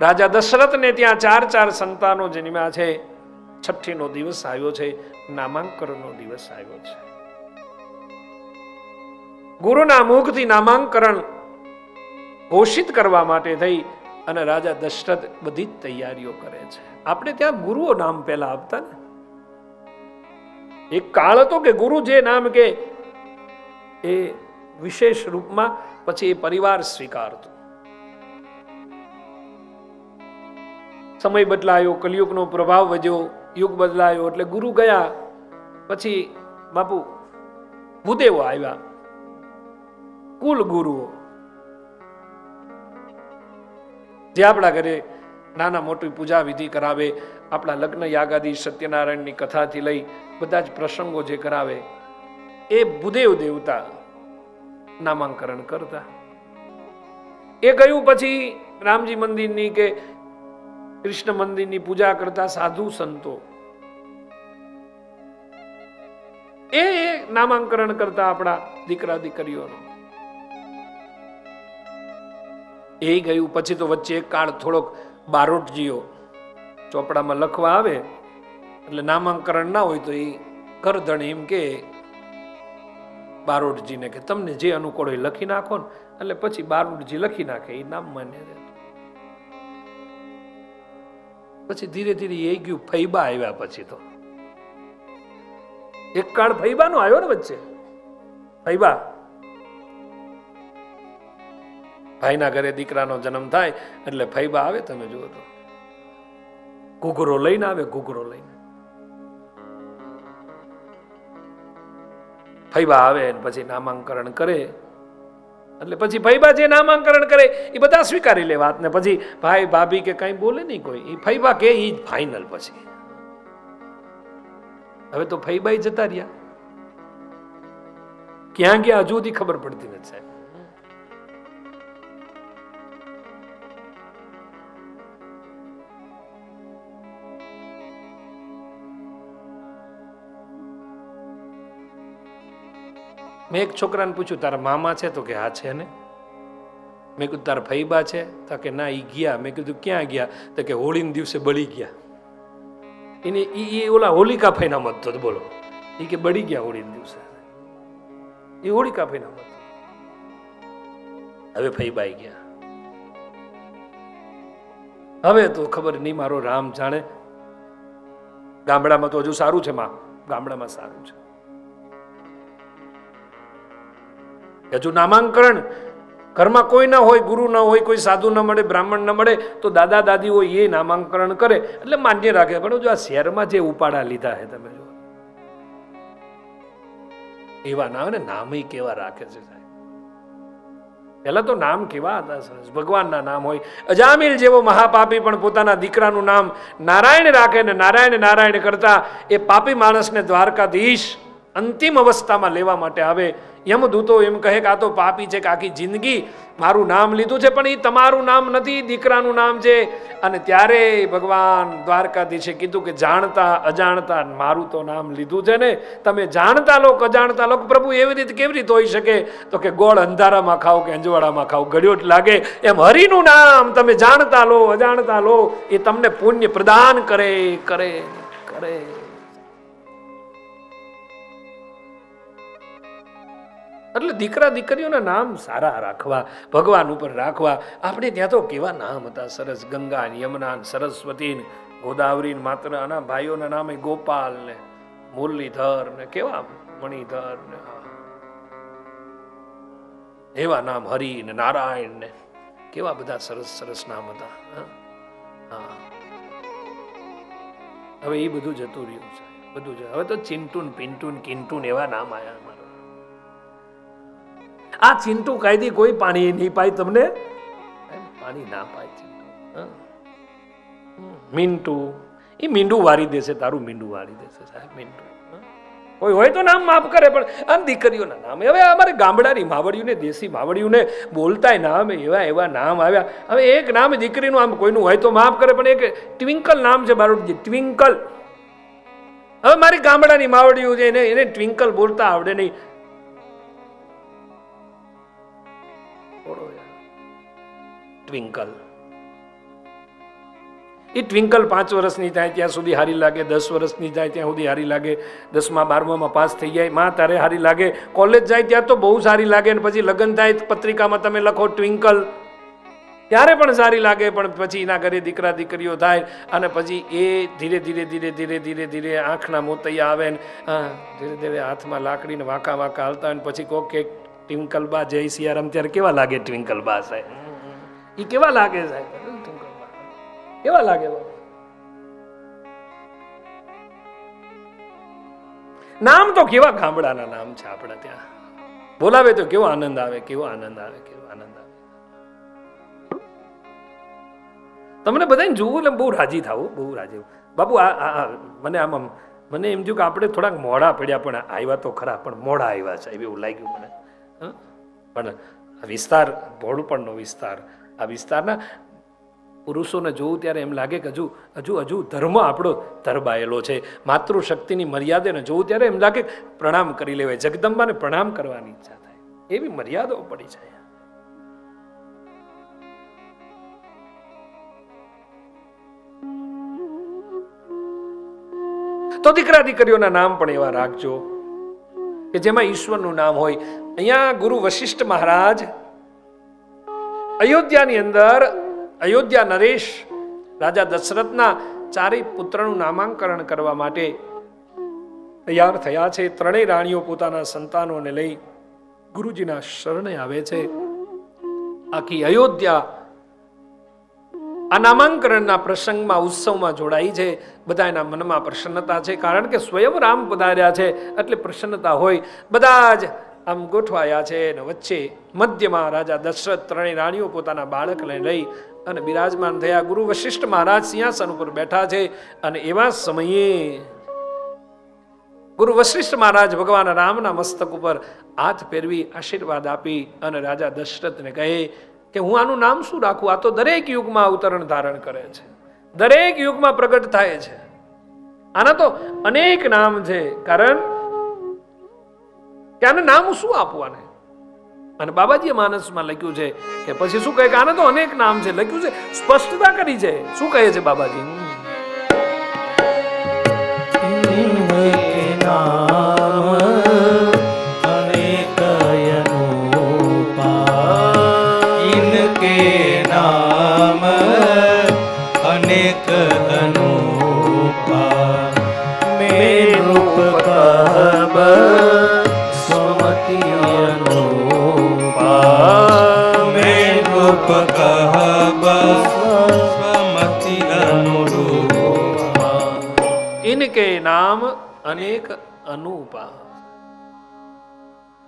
રાજા દશરથને ત્યાં ચાર ચાર સંતાનો જન્મ્યા છે. છઠ્ઠીનો દિવસ આવ્યો છે, નામાંકરણનો દિવસ આવ્યો છે. ગુરુના મુખથી નામાંકરણ ઘોષિત કરવા માટે થઈ અને રાજા દશરથ બધી જ તૈયારીઓ કરે છે. આપણે ત્યાં ગુરુઓ નામ પહેલા આપતા ને. એક કાળ હતો કે ગુરુ જે નામ કે એ વિશેષ રૂપમાં પછી એ પરિવાર સ્વીકારતો. સમય બદલાયો, કલયુગનો પ્રભાવ વધ્યો, યુગ બદલાયો એટલે ગુરુ ગયા. પછી બાપુ ભૂદેવો આવ્યા. કુલ ગુરુઓ. જે આપણા ઘરે નાના મોટી પૂજા વિધિ કરાવે, આપણા લગ્ન યાગાદી સત્યનારાયણની કથાથી લઈ બધા જ પ્રસંગો જે કરાવે, એ ભૂદેવ દેવતા નામાંકરણ કરતા. એ કહ્યું પછી રામજી મંદિરની કે કૃષ્ણ મંદિરની પૂજા કરતા સાધુ સંતો. એ નામાંકરણ કરતા આપણા દીકરા દીકરીઓનો. એ ગયું પછી તો વચ્ચે એક કાળ થોડોક બારોટજીઓ ચોપડામાં લખવા આવે, એટલે નામાંકરણ ના હોય તો એ કરધણ એમ કે બારોટજીને કે તમને જે અનુકૂળ હોય લખી નાખો ને, એટલે પછી બારોટજી લખી નાખે, એ નામ માન્ય રહે પછી ધીરે ધીરે એ ગયું, ફૈબા આવ્યા પછી તો. એક કાળ ફૈબાનો આવ્યો ને વચ્ચે. ફૈબા. ભાઈના ઘરે દીકરાનો જન્મ થાય એટલે ફૈબા આવે, તમે જુઓ તો. ઘૂઘરો લઈને આવે, ઘૂઘરો લઈને. ફૈબા આવે પછી નામાંકરણ કરે. એટલે પછી ફૈબા જે નામાંકરણ કરે, એ બધા સ્વીકારી લે વાત ને પછી ભાઈ, ભાભી કે કઈ બોલે નહીં કોઈ. એ ફૈબા કે એ ફાઇનલ પછી. હવે તો ફૈબા જતા રહ્યા. ક્યાં ગયા હજુ સુધી ખબર પડતી નથી સાહેબ. મેં એક છોકરાને પૂછ્યું, તારા મામા છે? તો કે, હા, છે ને. મેં કીધું, તારા ફૈબા છે? તો કે, ના એ ગયા. મેં કીધું, ક્યાં ગયા? તો કે, હોળીના દિવસે બળી ગયા. એને એ એ ઓલા હોલિકા મત તો બોલો. એ કે, બળી ગયા હોળીના દિવસે. એ હોળિકા ફૈના મત હવે ફૈબાઈ ગયા. હવે તો ખબર નહીં, મારો રામ જાણે ગામડામાં તો હજુ સારું છે, માં. ગામડામાં સારું છે. હજુ નામાંકરણ, ઘરમાં કોઈ ના હોય, ગુરુ ના હોય, કોઈ સાધુ ન મળે, બ્રાહ્મણ ન મળે, તો દાદા દાદી હોય એ નામાંકરણ કરે, એટલે માન્ય રાખે. પણ જો આ શહેરમાં જે ઉપાડા લીધા છે તમે જો. એવા ના હોય ને નામય કેવા રાખે છે સાહેબ? પહેલા તો નામ કેવા હતા સરસ. ભગવાનના નામ હોય. અજામિલ જેવો મહાપાપી પણ પોતાના દીકરાનું નામ નારાયણ રાખે ને નારાયણ નારાયણ કરતા એ પાપી માણસને દ્વારકાધીશ અંતિમ અવસ્થામાં લેવા માટે આવે. યમદૂતો એમ કહે કે આ તો પાપી છે કે આખી જિંદગી મારું નામ લીધું છે, પણ એ તમારું નામ નથી દીકરાનું નામ છે. અને ત્યારે ભગવાન દ્વારકાધીશે કીધું કે જાણતા, અજાણતા મારું તો નામ લીધું છે ને. તમે જાણતા લોક, અજાણતા લોક, પ્રભુ એવી રીતે કેવી રીતે હોઈ શકે? તો કે ગોળ અંધારામાં ખાઓ કે અંજવાડામાં ખાઓ ગળ્યોટ લાગે. એમ હરિનું નામ તમે જાણતા લો, અજાણતા લો, એ તમને પુણ્ય પ્રદાન કરે કરે કરે. એટલે દીકરા દીકરીઓના નામ સારા રાખવા, ભગવાન ઉપર રાખવા. આપણે ત્યાં તો કેવા નામ હતા? સરસ ગંગા યમુના સરસ્વતી ગોદાવરી માત્ર આના ભાઈઓના નામે ગોપાલ ને મુરલીધર ને કેવા મણિધર ને એવા નામ હરિ ને નારાયણ ને કેવા બધા સરસ સરસ નામ હતા, હા? હવે એ બધું જતું રહ્યું છે. બધું જ. હવે તો ચિંટુન પિન્ટુન કિન્ટુન એવા નામ અમારા આ ચિંટુ કાયદી કોઈ પાણી નહીં પાય તમને? પાણી ના પાય ચિંટુ. મિન્ટુ એ મીંડું વારી દેશે, તારું મીંડું વારી દેશે સાહેબ હા. કોઈ હોય તો નામ માફ કરે, પણ આમ દીકરીઓના નામ. હવે અમારે ગામડાની માવડીઓને, દેશી માવડીઓને બોલતાય નામ, એવા એવા નામ આવ્યા. હવે એક નામ દીકરીનું આમ કોઈનું હોય તો માફ કરે, પણ એક ટ્વિંકલ નામ છે બારોટજી ટ્વિંકલ. હવે મારી ગામડાની માવડીઓ છે, એને એને ટ્વિંકલ બોલતા આવડે નહીં. ટ્વિંકલ એ ટ્વિંકલ પાંચ વર્ષની થાય, ત્યાં સુધી હારી લાગે, દસ વર્ષની જાય ત્યાં સુધી હારી લાગે, દસમા, બારમામાં પાસ થઈ જાય, માં તારે હારી લાગે. કોલેજ જાય ત્યાં તો બહુ સારી લાગે અને પછી લગ્ન થાય, પત્રિકામાં તમે લખો ટ્વિંકલ ત્યારે પણ સારી લાગે, પણ પછી એના ઘરે દીકરા દીકરીઓ થાય અને પછી એ ધીરે ધીરે ધીરે ધીરે ધીરે ધીરે આંખના મોતૈયા આવે ને ધીરે ધીરે હાથમાં લાકડીને વાંકા વાંકા હાલતા હોય પછી કોક કે ટ્વિંકલ બા જય સિયારામ, ત્યારે કેવા લાગે ટ્વિંકલ બા સાહેબ? એ કેવા લાગે સાહેબ કેવા લાગે નામ તો કેવા ગામડાના નામ છે આપણે ત્યાં? બોલાવે તો કેવો આનંદ આવે, કેવો આનંદ આવે, કેવો આનંદ આવે. તમને બધાને જોવું એટલે બહુ રાજી થાવું બહુ રાજી બાબુ આ મને આમ આમ, મને એમ થયું કે આપણે થોડાક મોડા પડ્યા, પણ આવ્યા તો ખરા, પણ મોડા આવ્યા છે, એવું લાગ્યું મને? પણ વિસ્તાર ભોળપણનો વિસ્તાર આ વિસ્તારના પુરુષોને જોવું ત્યારે એમ લાગે કે હજુ હજુ હજુ ધર્મ આપણો ધરબાયેલો છે. માતૃશક્તિની મર્યાદાને જોવું ત્યારે એમ લાગે પ્રણામ કરી લેવાય. જગદંબાને પ્રણામ કરવાની ઈચ્છા થાય. એવી મર્યાદાઓ પડી છે તો દીકરા દીકરીઓના નામ પણ એવા રાખજો કે જેમાં ઈશ્વરનું નામ હોય. અહીંયા ગુરુ વશિષ્ઠ મહારાજ અયોધ્યાની અંદર અયોધ્યા નરેશ રાજા દશરથના ચારેય પુત્રનું નામાંકરણ કરવા માટે તૈયાર થયા છે. ત્રણેય રાણીઓ પોતાના સંતાનોને લઈ ગુરુજીના શરણે આવે છે. આખી અયોધ્યા આ નામાંકરણના પ્રસંગમાં, ઉત્સવમાં જોડાઈ છે. બધા એના મનમાં પ્રસન્નતા છે. કારણ કે સ્વયં રામ પધાર્યા છે એટલે પ્રસન્નતા હોય. બધા જ આમ ગોઠવાયા છે અને વચ્ચે મધ્યમાં રાજા દશરથ ત્રણેય રાણીઓ પોતાના બાળકને લઈ અને બિરાજમાન થયા. ગુરુ વશિષ્ઠ મહારાજ સિંહાસન ઉપર બેઠા છે અને એવા સમયે ગુરુ વશિષ્ઠ મહારાજ ભગવાન રામના મસ્તક ઉપર હાથ ફેરવી આશીર્વાદ આપી અને રાજા દશરથને કહે કે હું આનું નામ શું રાખું? આ તો દરેક યુગમાં અવતરણ ધારણ કરે છે. દરેક યુગમાં પ્રગટ થાય છે. આના તો અનેક નામ છે. કારણ કે આને નામ શું આપવાને અને બાબાજીએ માનસમાં લખ્યું છે કે પછી શું કહે કે આને તો અનેક નામ છે. લખ્યું છે, સ્પષ્ટતા કરી છે. શું કહે છે બાબાજી? નામ અનેકે નામ અનેક અનુપા.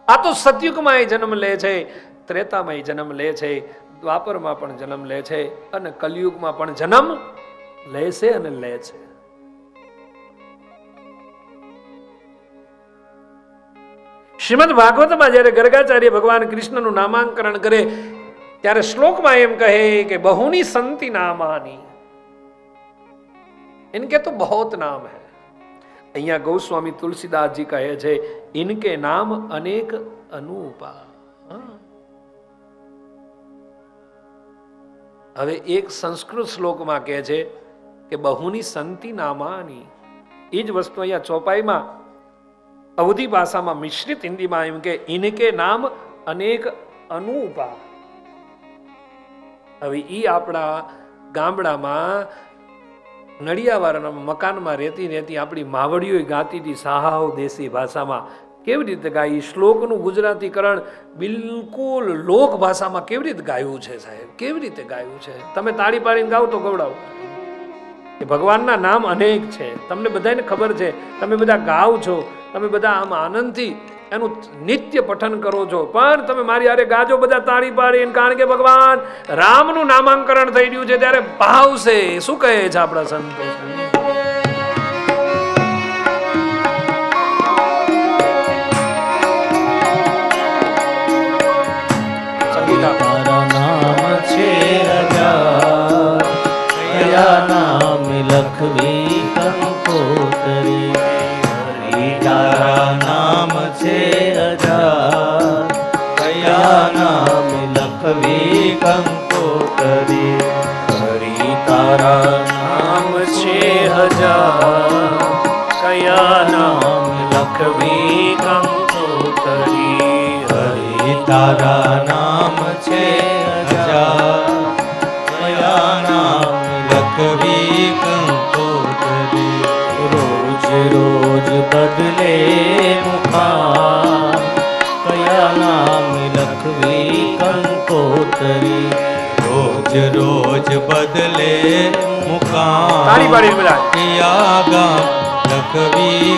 આ તો સતયુગમાં એ જન્મ લે છે, ત્રેતામાં એ જન્મ લે છે, દ્વાપરમાં પણ જન્મ લે છે અને કલયુગમાં પણ જન્મ લે અને લે છે. શ્રીમદ ભાગવતમાં જ્યારે ગર્ગાચાર્ય ભગવાન કૃષ્ણનું નામાંકરણ કરે, ત્યારે શ્લોકમાં એમ કહે કે બહુની સંતિ નામાની. ઇનકે તો બહોત નામ હૈ. અહીંયા ગૌસ્વામી તુલસીદાસજી કહે છે, ઇનકે નામ અનેક અનુપા. હવે એક સંસ્કૃત શ્લોકમાં કહે છે કે બહુની સંતિ નામાની. એ જ વસ્તુ અહીંયા ચોપાઈમાં અવધી ભાષામાં મિશ્રિત હિન્દીમાં એમ કે ઇનકે નામ અનેક અનુપા. હવે ઈ આપણા ગામડામાં નડિયાવાળાના મકાનમાં રહેતી રહેતી આપણી માવડીઓ ગાતી હતી, સાહાઓ દેશી ભાષામાં. કેવી રીતે ગાય? એ શ્લોકનું ગુજરાતીકરણ બિલકુલ લોક ભાષામાં કેવી રીતે ગાયું છે સાહેબ? કેવી રીતે ગાયું છે? તમે તાળી પાડીને ગાઓ તો ગવડાવો. કે ભગવાનના નામ અનેક છે. તમને બધાને ખબર છે, તમે બધા ગાવ છો, તમે બધા આમ આનંદથી એનું નિત્ય પઠન કરો છો. પણ તમે મારી હારે ગાજો બધા તાળી પાડીને કારણ કે ભગવાન રામનું નામાંકરણ થઈ ગયું છે ત્યારે ભાવશે. શું કહે છે આપણા સંતો? કલંકો કરી હરી તારા નામ છે હજાર. કયા નામ લખવી કંકો કરી હરી તારા નામ છે હજાર. કયા નામ લખવી કંકો કરી રોજ રોજ બદલે મુખા કયા નામ લખવી કંકો કંકોતરી રોજ રોજ બદલે મુકામ ગામ લખવી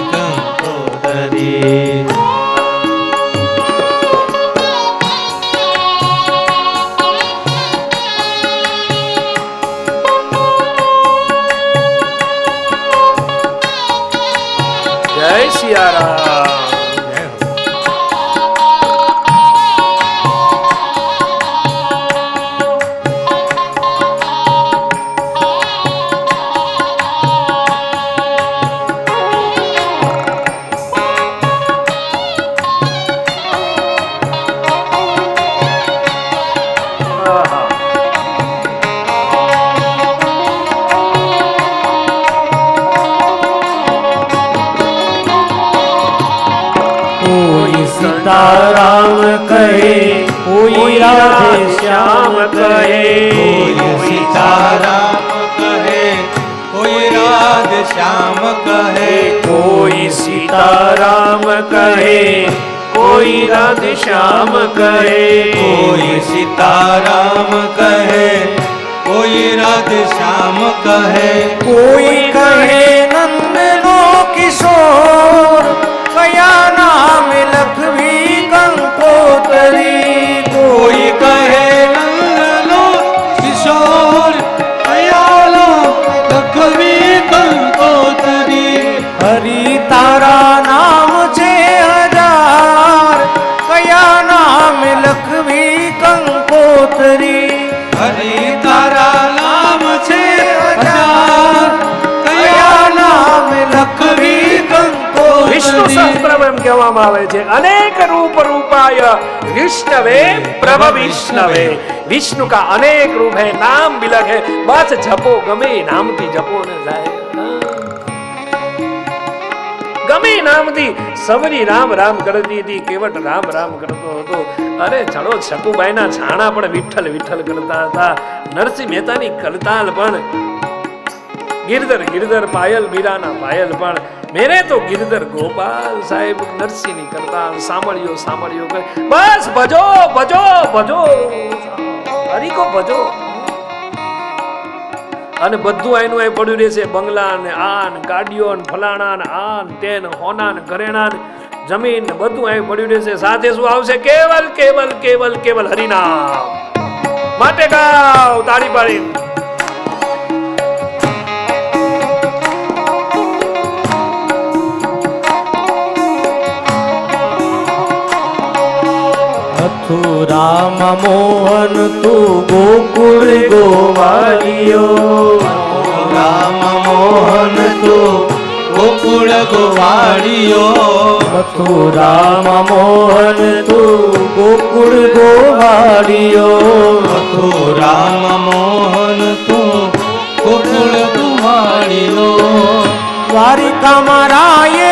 કહે કોઈ રાધે શ્યામ કહે કોઈ સીતારામ કહે કોઈ રાધ શ્યામ કહે કોઈ કહે કહેવામાં આવે છે. અનેક રૂપ રૂપાય વિષ્ણવે પ્રભ વિષ્ણવે. વિષ્ણુ કા અનેક રૂપ હે નામ બિલક હે બસ જપો, ગમે નામથી જપો ને સાહેબ ગમે નામથી સવરી રામ રામ કરતી હતી. કેવટ રામ રામ કરતો હતો. અરે ચલો શકુબાઈ ના છાણા પણ વિઠ્ઠલ વિઠ્ઠલ કરતા હતા. નરસિંહ મહેતાની કલતાલ પણ ગિરધર ગિરધર પાયલ બીરાના પાયલ પણ મેરે તો ગિરધર ગોપાલ સાહેબ નરસિંહની કરતા સાંભળ્યો સાંભળ્યો કરે બસ ભજો ભજો ભજો. હરીકો ભજો. અને બધું આયનું આય પડ્યું રહેશે બંગલા ને આન, ગાડીઓ ને ફલાણા ને આન, તેન, હોના ને ઘરેણા ને જમીન ને બધું આય પડ્યું રહેશે. સાથે શું આવશે? કેવલ કેવલ કેવલ કેવલ હરિનામ. માટે ગાવ, તાળી પાડી મથુરામ મોહન તું ગોકુળ ગોવાળિયો રામ મોહન તું ગોકુળ ગોવાળિયો મથુરામ મોહન તું ગોકુળ ગોવાળિયો તું રામ મોહન તું ગોકુળ ગોવાળિયો દ્વારિકા રાય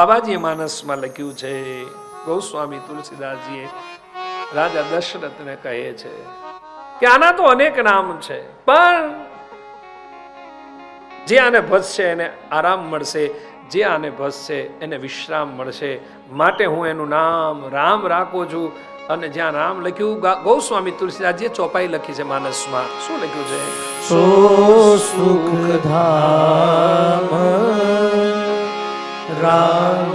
બાબાજીએ માનસમાં લખ્યું છે, ગૌસ્વામી તુલસીદાસજીએ રાજા દશરથને કહે છે કે આના તો અનેક નામ છે, પણ જે આને ભજશે એને આરામ મળશે, જે આને ભજશે એને વિશ્રામ મળશે. માટે હું એનું નામ રામ રાખું છું અને જ્યાં રામ લખ્યું ગૌસ્વામી તુલસીદાસજીએ ચોપાઈ લખી છે માનસમાં. શું લખ્યું છે? સો સુખ ધામ રામ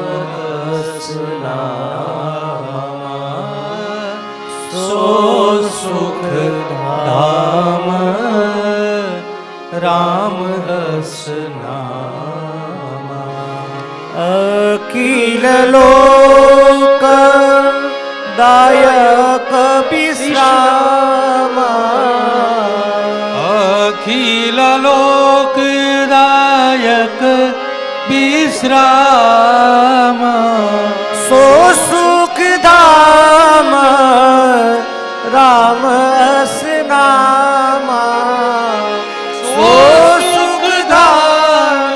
નામ અખિલ લોક દાયક વિશ્રામ અખિલ વિશ્રામ સો સુખ ધામ રામ અસ નામ સો સુખ ધામ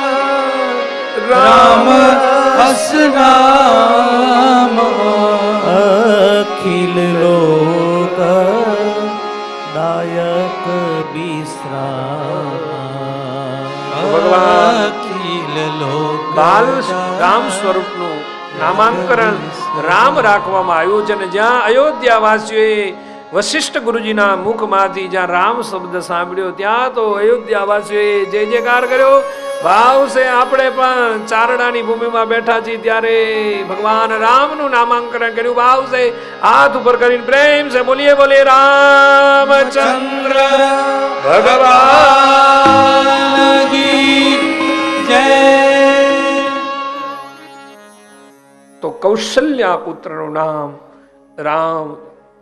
રામ ભગવાન અખિલ લોક બાલ રામ સ્વરૂપનું નામાંકરણ રામ રાખવામાં આવ્યું છે અને જ્યાં અયોધ્યાવાસીઓએ વશિષ્ઠ ગુરુજીના મુખમાંથી જ્યાં રામ શબ્દ સાંભળ્યો, ત્યાં તો અયોધ્યાવાસીઓએ જય જયકાર કર્યો. ભાવ છે આપણે પણ ચારડાની ભૂમિમાં બેઠા છીએ ત્યારે ભગવાન રામનું નામાંકરણ કર્યું. ભાવ છે હાથ ઉપર કરીને પ્રેમ છે બોલીએ બોલીએ, રામચંદ્ર ભગવાન કૌશલ્યા પુત્રનું નામ રામ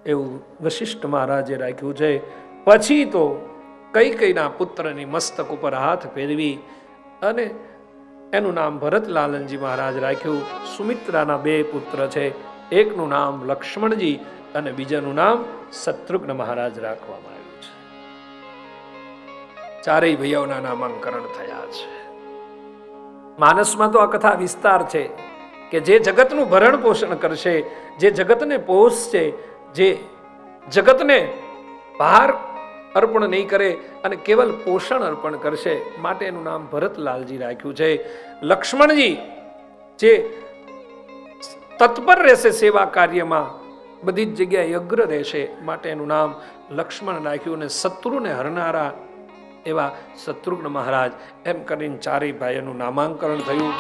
એવું વશિષ્ઠ મહારાજે રાખ્યું છે. પછી તો કઈ કઈના પુત્રની મસ્તક ઉપર હાથ ફેરવી અને એનું નામ ભરતલાલનજી મહારાજ રાખ્યું. સુમિત્રાના બે પુત્ર છે. એકનું નામ લક્ષ્મણજી અને બીજાનું નામ શત્રુઘ્ન મહારાજ રાખવામાં આવ્યું છે. ચારેય ભૈયાઓના નામાંકરણ થયા છે. માનસમાં તો આ કથા વિસ્તાર છે. કે જે જગતનું ભરણ પોષણ કરશે, જે જગતને પોષશે, જે જગતને બહાર અર્પણ નહીં કરે અને કેવલ પોષણ અર્પણ કરશે, માટે એનું નામ ભરતલાલજી રાખ્યું છે. લક્ષ્મણજી, જે તત્પર રહેશે સેવા કાર્યમાં, બધી જ જગ્યાએ અગ્ર રહેશે, માટે એનું નામ લક્ષ્મણ રાખ્યું અને શત્રુને હરનારા એવા શત્રુઘ્ન મહારાજ, એમ કરીને ચારેય ભાઈઓનું નામાંકરણ થયું.